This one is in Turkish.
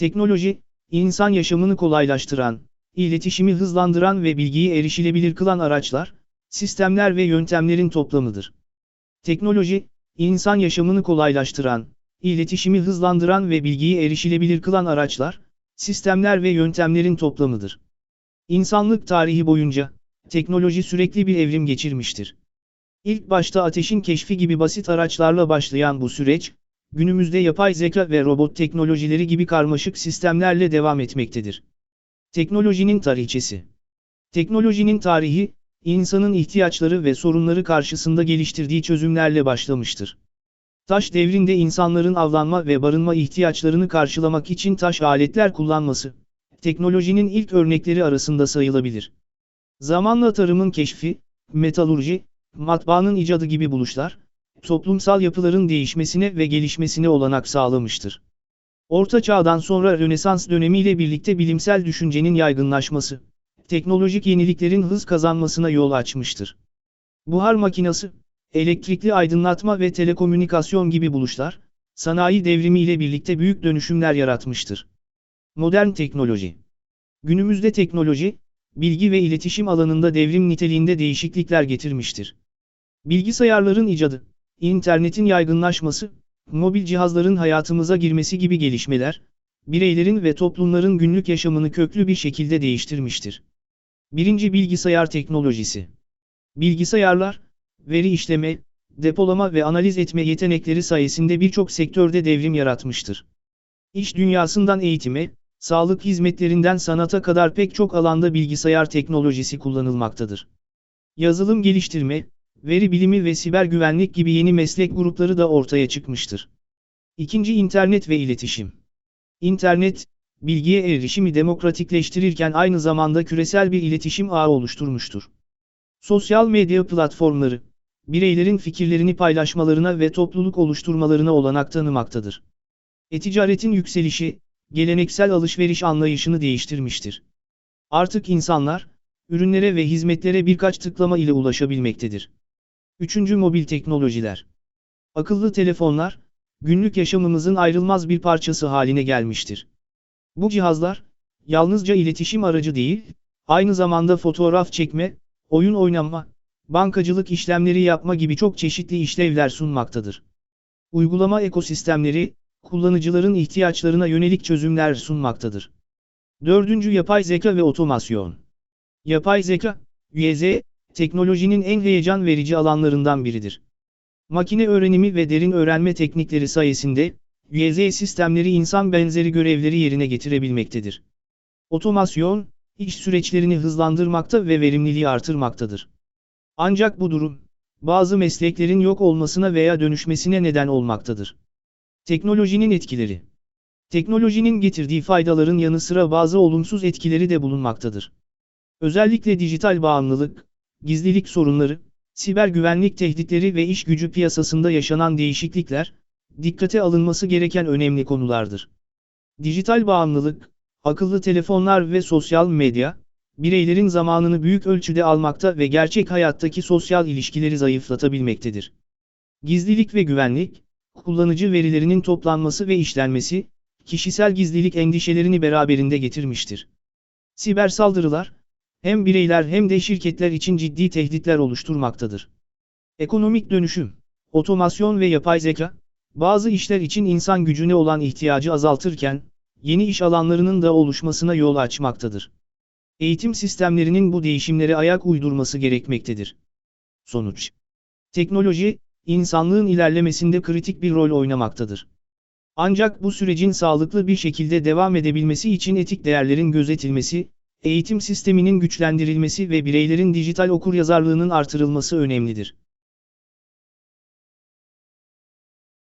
Teknoloji, insan yaşamını kolaylaştıran, iletişimi hızlandıran ve bilgiyi erişilebilir kılan araçlar, sistemler ve yöntemlerin toplamıdır. Teknoloji, insan yaşamını kolaylaştıran, iletişimi hızlandıran ve bilgiyi erişilebilir kılan araçlar, sistemler ve yöntemlerin toplamıdır. İnsanlık tarihi boyunca, teknoloji sürekli bir evrim geçirmiştir. İlk başta ateşin keşfi gibi basit araçlarla başlayan bu süreç, günümüzde yapay zeka ve robot teknolojileri gibi karmaşık sistemlerle devam etmektedir. Teknolojinin tarihçesi Teknolojinin tarihi, insanın ihtiyaçları ve sorunları karşısında geliştirdiği çözümlerle başlamıştır. Taş devrinde insanların avlanma ve barınma ihtiyaçlarını karşılamak için taş aletler kullanması, teknolojinin ilk örnekleri arasında sayılabilir. Zamanla tarımın keşfi, metalurji, matbaanın icadı gibi buluşlar, toplumsal yapıların değişmesine ve gelişmesine olanak sağlamıştır. Orta Çağ'dan sonra Rönesans dönemiyle birlikte bilimsel düşüncenin yaygınlaşması, teknolojik yeniliklerin hız kazanmasına yol açmıştır. Buhar makinası, elektrikli aydınlatma ve telekomünikasyon gibi buluşlar, sanayi devrimi ile birlikte büyük dönüşümler yaratmıştır. Modern teknoloji Günümüzde teknoloji, bilgi ve iletişim alanında devrim niteliğinde değişiklikler getirmiştir. Bilgisayarların icadı, internetin yaygınlaşması, mobil cihazların hayatımıza girmesi gibi gelişmeler, bireylerin ve toplumların günlük yaşamını köklü bir şekilde değiştirmiştir. Birinci bilgisayar teknolojisi. Bilgisayarlar, veri işleme, depolama ve analiz etme yetenekleri sayesinde birçok sektörde devrim yaratmıştır. İş dünyasından eğitime, sağlık hizmetlerinden sanata kadar pek çok alanda bilgisayar teknolojisi kullanılmaktadır. Yazılım geliştirme, veri bilimi ve siber güvenlik gibi yeni meslek grupları da ortaya çıkmıştır. İkinci internet ve iletişim. İnternet, bilgiye erişimi demokratikleştirirken aynı zamanda küresel bir iletişim ağı oluşturmuştur. Sosyal medya platformları, bireylerin fikirlerini paylaşmalarına ve topluluk oluşturmalarına olanak tanımaktadır. E-ticaretin yükselişi, geleneksel alışveriş anlayışını değiştirmiştir. Artık insanlar, ürünlere ve hizmetlere birkaç tıklama ile ulaşabilmektedir. Üçüncü mobil teknolojiler. Akıllı telefonlar, günlük yaşamımızın ayrılmaz bir parçası haline gelmiştir. Bu cihazlar, yalnızca iletişim aracı değil, aynı zamanda fotoğraf çekme, oyun oynama, bankacılık işlemleri yapma gibi çok çeşitli işlevler sunmaktadır. Uygulama ekosistemleri, kullanıcıların ihtiyaçlarına yönelik çözümler sunmaktadır. Dördüncü yapay zeka ve otomasyon. Yapay zeka, YZ, teknolojinin en heyecan verici alanlarından biridir. Makine öğrenimi ve derin öğrenme teknikleri sayesinde, YZ sistemleri insan benzeri görevleri yerine getirebilmektedir. Otomasyon, iş süreçlerini hızlandırmakta ve verimliliği artırmaktadır. Ancak bu durum, bazı mesleklerin yok olmasına veya dönüşmesine neden olmaktadır. Teknolojinin etkileri Teknolojinin getirdiği faydaların yanı sıra bazı olumsuz etkileri de bulunmaktadır. Özellikle dijital bağımlılık, gizlilik sorunları, siber güvenlik tehditleri ve iş gücü piyasasında yaşanan değişiklikler, dikkate alınması gereken önemli konulardır. Dijital bağımlılık, akıllı telefonlar ve sosyal medya, bireylerin zamanını büyük ölçüde almakta ve gerçek hayattaki sosyal ilişkileri zayıflatabilmektedir. Gizlilik ve güvenlik, kullanıcı verilerinin toplanması ve işlenmesi, kişisel gizlilik endişelerini beraberinde getirmiştir. Siber saldırılar, hem bireyler hem de şirketler için ciddi tehditler oluşturmaktadır. Ekonomik dönüşüm, otomasyon ve yapay zeka, bazı işler için insan gücüne olan ihtiyacı azaltırken, yeni iş alanlarının da oluşmasına yol açmaktadır. Eğitim sistemlerinin bu değişimlere ayak uydurması gerekmektedir. Sonuç Teknoloji, insanlığın ilerlemesinde kritik bir rol oynamaktadır. Ancak bu sürecin sağlıklı bir şekilde devam edebilmesi için etik değerlerin gözetilmesi, eğitim sisteminin güçlendirilmesi ve bireylerin dijital okuryazarlığının artırılması önemlidir.